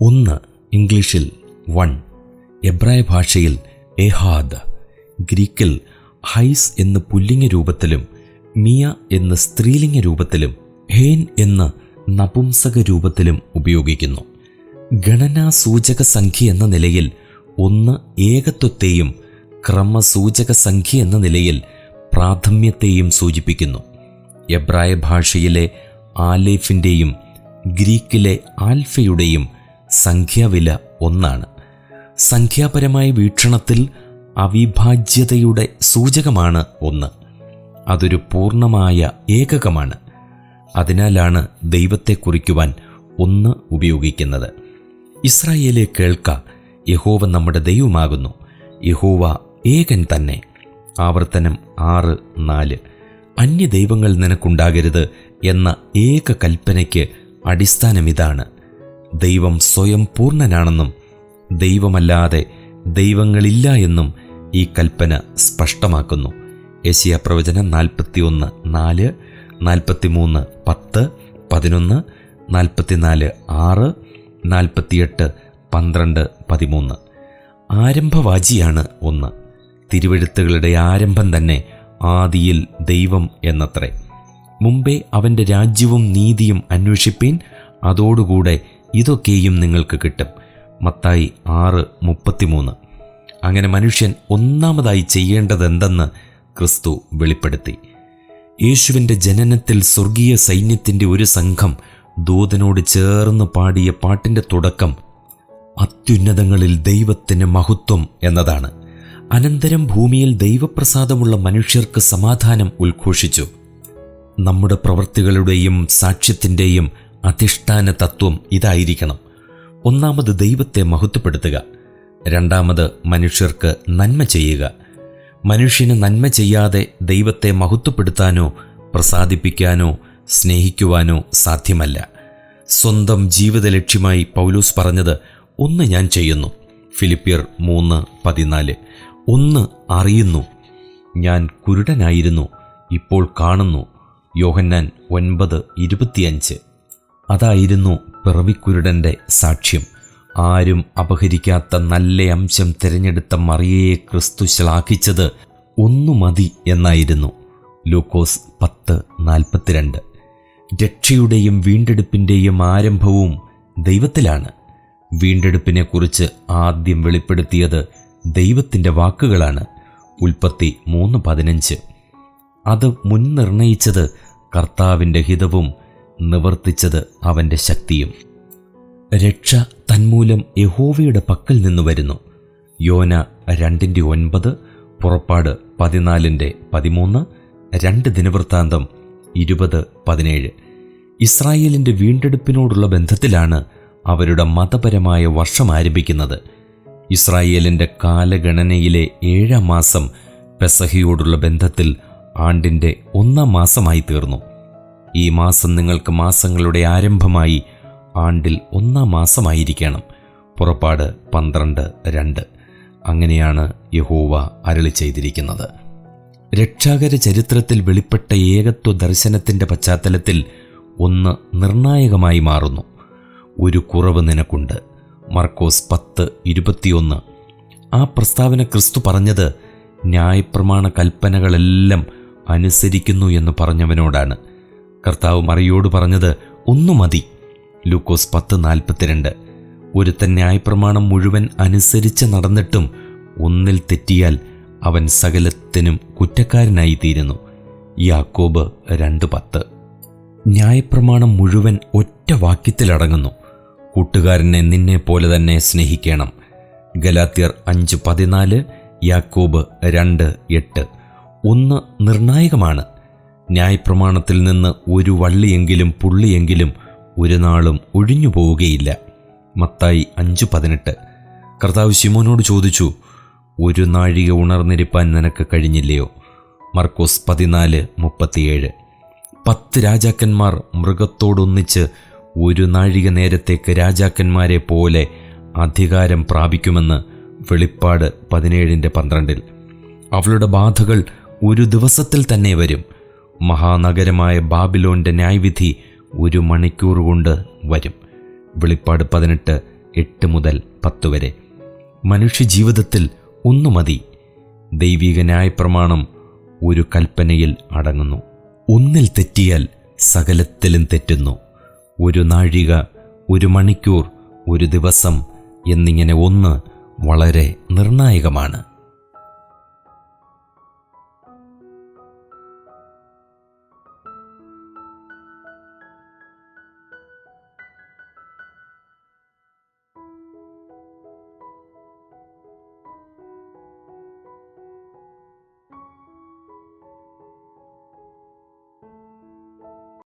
ഒന്ന് ഇംഗ്ലീഷിൽ വൺ എബ്രായ ഭാഷയിൽ എഹാദ് ഗ്രീക്കിൽ ഹൈസ് എന്ന പുല്ലിംഗ രൂപത്തിലും മിയ എന്ന സ്ത്രീലിംഗ രൂപത്തിലും ഹേൻ എന്ന നപുംസക രൂപത്തിലും ഉപയോഗിക്കുന്നു. ഗണനാ സൂചക സംഖ്യ എന്ന നിലയിൽ ഒന്ന് ഏകത്വത്തെയും ക്രമസൂചക സംഖ്യ എന്ന നിലയിൽ പ്രാഥമ്യത്തെയും സൂചിപ്പിക്കുന്നു. എബ്രായ ഭാഷയിലെ ആലേഫിന്റെയും ഗ്രീക്കിലെ ആൽഫയുടെയും സംഖ്യാവില ഒന്നാണ്. സംഖ്യാപരമായ വീക്ഷണത്തിൽ അവിഭാജ്യതയുടെ സൂചകമാണ് ഒന്ന്. അതൊരു പൂർണമായ ഏകകമാണ്. അതിനാലാണ് ദൈവത്തെ കുറിക്കുവാൻ ഒന്ന് ഉപയോഗിക്കുന്നത്. ഇസ്രായേലെ കേൾക്ക യഹോവ നമ്മുടെ ദൈവമാകുന്നു. യഹോവ ഏകൻ തന്നെ. ആവർത്തനം ആറ് നാല്. അന്യദൈവങ്ങൾ നിനക്കുണ്ടാകരുത് എന്ന ഏക കൽപ്പനയ്ക്ക് അടിസ്ഥാനം ഇതാണ്. ദൈവം സ്വയം പൂർണനാണെന്നും ദൈവമല്ലാതെ ദൈവങ്ങളില്ല എന്നും ഈ കൽപ്പന സ്പഷ്ടമാക്കുന്നു. യശിയ പ്രവചനം നാൽപ്പത്തിയൊന്ന് നാല് നാൽപ്പത്തിമൂന്ന് പത്ത് പതിനൊന്ന് നാൽപ്പത്തിനാല് ആറ് നാൽപ്പത്തിയെട്ട് പന്ത്രണ്ട് പതിമൂന്ന്. ആരംഭവാചിയാണ് ഒന്ന്. തിരുവെഴുത്തുകളുടെ ആരംഭം തന്നെ ആദിയിൽ ദൈവം എന്നത്രേ. മുമ്പേ അവന്റെ രാജ്യവും നീതിയും അന്വേഷിപ്പീൻ അതോടുകൂടെ ഇതൊക്കെയും നിങ്ങൾക്ക് കിട്ടും. മത്തായി ആറ് മുപ്പത്തിമൂന്ന്. അങ്ങനെ മനുഷ്യൻ ഒന്നാമതായി ചെയ്യേണ്ടതെന്തെന്ന് ക്രിസ്തു വെളിപ്പെടുത്തി. യേശുവിന്റെ ജനനത്തിൽ സ്വർഗീയ സൈന്യത്തിന്റെ ഒരു സംഘം ദൂതനോട് ചേർന്ന് പാടിയ പാട്ടിന്റെ തുടക്കം അത്യുന്നതങ്ങളിൽ ദൈവത്തിന് മഹത്വം എന്നതാണ്. അനന്തരം ഭൂമിയിൽ ദൈവപ്രസാദമുള്ള മനുഷ്യർക്ക് സമാധാനം ഉദ്ഘോഷിച്ചു നമ്മുടെ പ്രവൃത്തികളുടെയും സാക്ഷ്യത്തിന്റെയും അധിഷ്ഠാന തത്വം ഇതായിരിക്കണം. ഒന്നാമത് ദൈവത്തെ മഹത്വപ്പെടുത്തുക. രണ്ടാമത് മനുഷ്യർക്ക് നന്മ ചെയ്യുക. മനുഷ്യന് നന്മ ചെയ്യാതെ ദൈവത്തെ മഹത്വപ്പെടുത്താനോ പ്രസാദിപ്പിക്കാനോ സ്നേഹിക്കുവാനോ സാധ്യമല്ല. സ്വന്തം ജീവിത ലക്ഷ്യമായി പൗലൂസ് പറഞ്ഞത് ഒന്ന് ഞാൻ ചെയ്യുന്നു. ഫിലിപ്പിയർ മൂന്ന് പതിനാല്. ഒന്ന് അറിയുന്നു. ഞാൻ കുരുടനായിരുന്നു. ഇപ്പോൾ കാണുന്നു. യോഹന്നാൻ ഒൻപത് ഇരുപത്തിയഞ്ച്. അതായിരുന്നു പിറവിക്കുരുടന്റെ സാക്ഷ്യം. ആരും അപഹരിക്കാത്ത നല്ല അംശം തിരഞ്ഞെടുത്ത മറിയയെ ക്രിസ്തു ശ്ലാഘിച്ചത് ഒന്നു മതി എന്നായിരുന്നു. ലൂക്കോസ് പത്ത് നാൽപ്പത്തിരണ്ട്. രക്ഷയുടെയും വീണ്ടെടുപ്പിന്റെയും ആരംഭവും ദൈവത്തിലാണ്. വീണ്ടെടുപ്പിനെക്കുറിച്ച് ആദ്യം വെളിപ്പെടുത്തിയത് ദൈവത്തിന്റെ വാക്കുകളാണ്. ഉൽപ്പത്തി മൂന്ന് പതിനഞ്ച്. അത് മുൻനിർണയിച്ചത് കർത്താവിന്റെ ഹിതവും നിവർത്തിച്ചത് അവന്റെ ശക്തിയും. രക്ഷ തന്മൂലം യഹോവയുടെ പക്കൽ നിന്ന് വരുന്നു. യോന രണ്ടിന്റെ ഒൻപത് പുറപ്പാട് പതിനാലിന്റെ പതിമൂന്ന് രണ്ട് ദിനവൃത്താന്തം ഇരുപത് പതിനേഴ്. ഇസ്രായേലിന്റെ വീണ്ടെടുപ്പിനോടുള്ള ബന്ധത്തിലാണ് അവരുടെ മതപരമായ വർഷം ആരംഭിക്കുന്നത്. ഇസ്രായേലിന്റെ കാലഗണനയിലെ ഏഴാം മാസം പെസഹിയോടുള്ള ബന്ധത്തിൽ ആണ്ടിന്റെ ഒന്നാം മാസമായി തീർന്നു. ഈ മാസം നിങ്ങൾക്ക് മാസങ്ങളുടെ ആരംഭമായി ആണ്ടിൽ ഒന്നാം മാസമായിരിക്കണം. പുറപ്പാട് പന്ത്രണ്ട് രണ്ട്. അങ്ങനെയാണ് യഹോവ അരളി ചെയ്തിരിക്കുന്നത്. രക്ഷാകര ചരിത്രത്തിൽ വെളിപ്പെട്ട ഏകത്വ ദർശനത്തിന്റെ പശ്ചാത്തലത്തിൽ ഒന്ന് നിർണായകമായി മാറുന്നു. ഒരു കുറവ് നിനക്കുണ്ട്. മർക്കോസ് പത്ത് ഇരുപത്തിയൊന്ന്. ആ പ്രസ്താവന ക്രിസ്തു പറഞ്ഞത് ന്യായപ്രമാണ കൽപ്പനകളെല്ലാം അനുസരിക്കുന്നു എന്ന് പറഞ്ഞവനോടാണ്. കർത്താവ് മറിയോട് പറഞ്ഞത് ഒന്നു മതി. ലൂക്കോസ് പത്ത് നാൽപ്പത്തിരണ്ട്. ഒരുത്തൻ ന്യായപ്രമാണം മുഴുവൻ അനുസരിച്ച് നടന്നിട്ടും ഒന്നിൽ തെറ്റിയാൽ അവൻ സകലത്തിനും കുറ്റക്കാരനായി തീരുന്നു യാക്കോബ് രണ്ട് പത്ത്. ന്യായപ്രമാണം മുഴുവൻ ഒറ്റ വാക്യത്തിലടങ്ങുന്നു കൂട്ടുകാരനെ നിന്നെ പോലെ തന്നെ സ്നേഹിക്കണം. ഗലാത്യർ അഞ്ച് പതിനാല് യാക്കോബ് രണ്ട് എട്ട്. ഒന്ന് നിർണായകമാണ്. ന്യായപ്രമാണത്തിൽ നിന്ന് ഒരു വള്ളിയെങ്കിലും പുള്ളിയെങ്കിലും ഒരു നാളും ഒഴിഞ്ഞു പോവുകയില്ല. മത്തായി അഞ്ച് പതിനെട്ട്. കർത്താവ് ശിമോനോട് ചോദിച്ചു ഒരു നാഴിക ഉണർന്നിരിപ്പാൻ നിനക്ക് കഴിഞ്ഞില്ലയോ? മർക്കോസ് പതിനാല് മുപ്പത്തിയേഴ്. പത്ത് രാജാക്കന്മാർ മൃഗത്തോടൊന്നിച്ച് ഒരു നാഴിക നേരത്തേക്ക് രാജാക്കന്മാരെ പോലെ അധികാരം പ്രാപിക്കുമെന്ന് വെളിപ്പാട് പതിനേഴിന്റെ പന്ത്രണ്ടിൽ. അവളുടെ ബാധകൾ ഒരു ദിവസത്തിൽ തന്നെ വരും. മഹാനഗരമായ ബാബിലോന്റെ ന്യായവിധി ഒരു മണിക്കൂർ കൊണ്ട് വരും. വെളിപ്പാട് പതിനെട്ട് എട്ട് മുതൽ പത്ത് വരെ. മനുഷ്യജീവിതത്തിൽ ഒന്നു മതി. ദൈവിക ന്യായപ്രമാണം ഒരു കൽപ്പനയിൽ അടങ്ങുന്നു. ഒന്നിൽ തെറ്റിയാൽ സകലത്തിലും തെറ്റുന്നു. ഒരു നാഴിക ഒരു മണിക്കൂർ ഒരു ദിവസം എന്നിങ്ങനെ ഒന്ന് വളരെ നിർണായകമാണ്.